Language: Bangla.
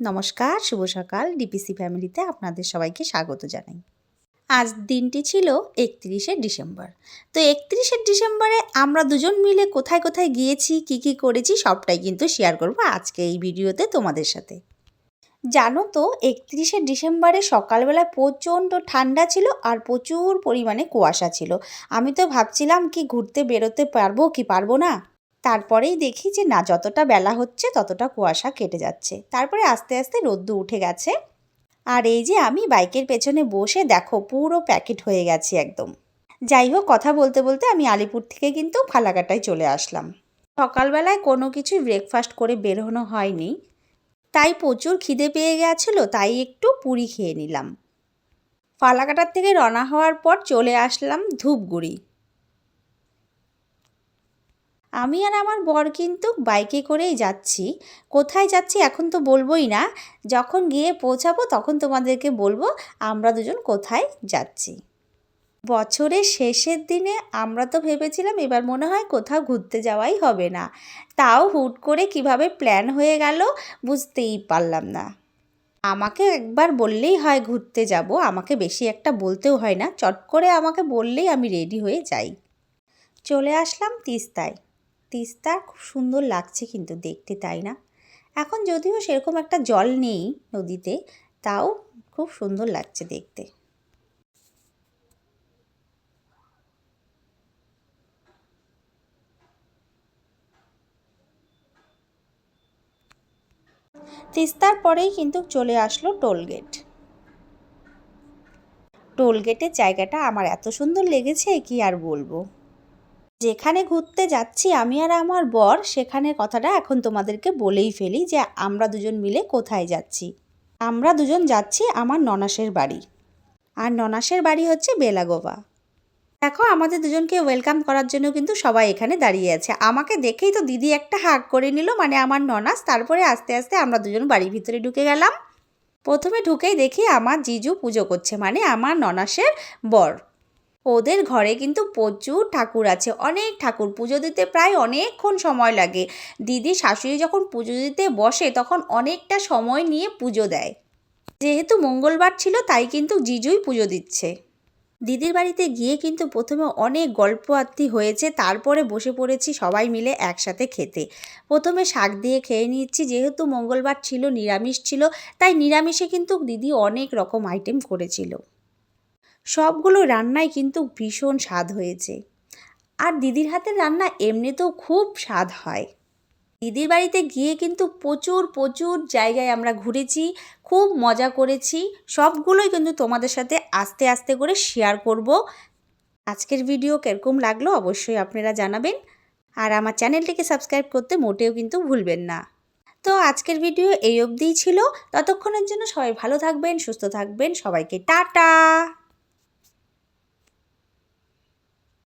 নমস্কার, শুভ সকাল। ডিপিসি ফ্যামিলিতে আপনাদের সবাইকে স্বাগত জানাই। আজ দিনটি ছিল একত্রিশে ডিসেম্বর। তো একত্রিশে ডিসেম্বরে আমরা দুজন মিলে কোথায় কোথায় গিয়েছি, কি কি করেছি, সবটাই কিন্তু শেয়ার করব আজকে এই ভিডিওতে তোমাদের সাথে। জানো তো, একত্রিশে ডিসেম্বরে সকালবেলায় প্রচণ্ড ঠান্ডা ছিল আর প্রচুর পরিমাণে কুয়াশা ছিল। আমি তো ভাবছিলাম কি ঘুরতে বেরোতে পারব, কি পারব না? তারপরেই দেখি যে না, যতটা বেলা হচ্ছে ততটা কুয়াশা কেটে যাচ্ছে। তারপরে আস্তে আস্তে রোদ্দু উঠে গেছে। আর এই যে আমি বাইকের পেছনে বসে দেখো, পুরো প্যাকেট হয়ে গেছি একদম। যাই হোক, কথা বলতে বলতে আমি আলিপুর থেকে কিন্তু ফালাকাটায় চলে আসলাম। সকালবেলায় কোনো কিছুই ব্রেকফাস্ট করে বেরোনো হয়নি। তাই প্রচুর খিদে পেয়ে গেছিল, তাই একটু পুরি খেয়ে নিলাম। ফালাকাটার থেকে রওনা হওয়ার পর চলে আসলাম ধূপগুড়ি। আমি আর আমার বর কিন্তু বাইকে করেই যাচ্ছি। কোথায় যাচ্ছি এখন তো বলবোই না। যখন গিয়ে পৌঁছাবো তখন তোমাদেরকে বলব আমরা দুজন কোথায় যাচ্ছি। বছরের শেষের দিনে আমরা তো ভেবেছিলাম এবার মনে হয় কোথাও ঘুরতে যাওয়াই হবে না। তাও হুট করে কীভাবে প্ল্যান হয়ে গেল বুঝতেই পারলাম না। আমাকে একবার বললেই হয় ঘুরতে যাব, আমাকে বেশি একটা বলতেও হয় না। চট করে আমাকে বললেই আমি রেডি হয়ে যাই। চলে আসলাম তিস্তায়। তিস্তা খুব সুন্দর লাগছে কিন্তু দেখতে, তাই না? এখন যদিও সেরকম একটা জল নেই নদীতে, তাও খুব সুন্দর লাগছে দেখতে। তিস্তার পরেই কিন্তু চলে আসলো টোলগেট। টোলগেটের জায়গাটা আমার এত সুন্দর লেগেছে, কি আর বলব? যেখানে ঘুরতে যাচ্ছি আমি আর আমার বর সেখানে কথাটা এখন তোমাদেরকে বলেই ফেলি যে আমরা দুজন মিলে কোথায় যাচ্ছি। আমরা দুজন যাচ্ছি আমার ননাসের বাড়ি। আর ননাসের বাড়ি হচ্ছে বেলাগোবা। দেখো, আমাদের দুজনকে ওয়েলকাম করার জন্য কিন্তু সবাই এখানে দাঁড়িয়ে আছে। আমাকে দেখেই তো দিদি একটা হাক করে নিল মানে আমার ননাস, তারপরে আস্তে আস্তে আমরা দুজন বাড়ির ভিতরে ঢুকে গেলাম। প্রথমে ঢুকেই দেখি আমার জিজু পুজো করছে মানে আমার ননাসের বর। ওদের ঘরে কিন্তু প্রচুর ঠাকুর আছে, অনেক ঠাকুর। পুজো দিতে প্রায় অনেকক্ষণ সময় লাগে। দিদি, শাশুড়ি যখন পুজো দিতে বসে তখন অনেকটা সময় নিয়ে পুজো দেয়। যেহেতু মঙ্গলবার ছিল, তাই কিন্তু জিজুই পুজো দিচ্ছে। দিদির বাড়িতে গিয়ে কিন্তু প্রথমে অনেক গল্প আত্মি হয়েছে, তারপরে বসে পড়েছি সবাই মিলে একসাথে খেতে। প্রথমে শাক দিয়ে খেয়ে নিচ্ছি যেহেতু মঙ্গলবার ছিল, নিরামিষ ছিল, তাই নিরামিষে কিন্তু দিদি অনেক রকম আইটেম করেছিল। সবগুলো রান্নাই কিন্তু ভীষণ স্বাদ হয়েছে। আর দিদির হাতের রান্না এমনিতেও খুব স্বাদ হয়। দিদির বাড়িতে গিয়ে কিন্তু প্রচুর প্রচুর জায়গায় আমরা ঘুরেছি, খুব মজা করেছি। সবগুলোই কিন্তু তোমাদের সাথে আস্তে আস্তে করে শেয়ার করব। আজকের ভিডিও কীরকম লাগল অবশ্যই আপনারা জানাবেন। আর আমার চ্যানেলটিকে সাবস্ক্রাইব করতে মোটেও কিন্তু ভুলবেন না। তো আজকের ভিডিও এই অবধিই ছিল। ততক্ষণের জন্য সবাই ভালো থাকবেন, সুস্থ থাকবেন। সবাইকে টাটা!